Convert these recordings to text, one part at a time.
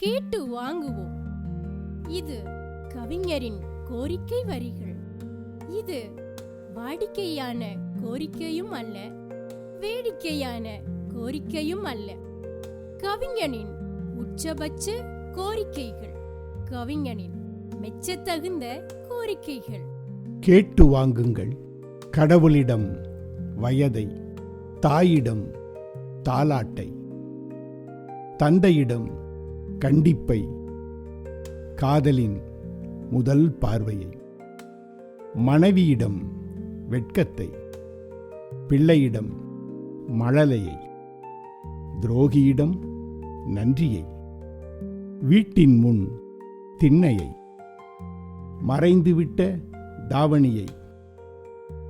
கேட்டு வாங்குவோம். இது கவிஞரின் கோரிக்கை வரிகள். இது வாடிக்கையான கோரிக்கையும் அல்ல வேடிக்கையான கோரிக்கையும் அல்ல. கவிஞனின் உச்சபட்ச கோரிக்கைகள். கவிஞனின் மெச்சத்தகுந்த கோரிக்கைகள். கேட்டு வாங்குங்கள். கடவுளிடம் வயதை தாயிடம் தாலாட்டை தந்தையிடம் கண்டிப்பை காதலின் முதல் பார்வையை. மனைவியிடம் வெட்கத்தை பிள்ளையிடம் மழலையை துரோகியிடம் நன்றியை வீட்டின் முன் திண்ணையை மறைந்துவிட்ட தாவணியை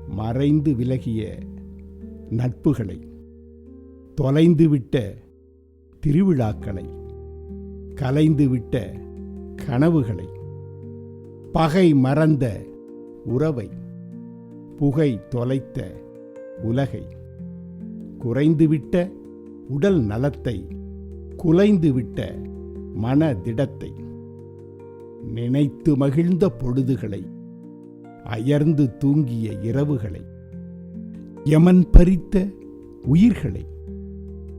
மறைந்து விலகிய நட்புகளை தொலைந்துவிட்ட திருவிழாக்களை கலைந்துவிட்ட கனவுகளை. பகை மறந்த உறவை. புகை தொலைத்த உலகை. குறைந்துவிட்ட உடல் நலத்தை. குலைந்துவிட்ட மன திடத்தை நினைத்து மகிழ்ந்த பொழுதுகளை. அயர்ந்து தூங்கிய இரவுகளை. யமன் பறித்த உயிர்களை.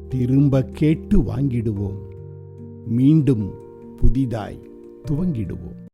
திரும்ப கேட்டு வாங்கிடுவோம். மீண்டும் புதிதாய் துவங்கிடுவோம்.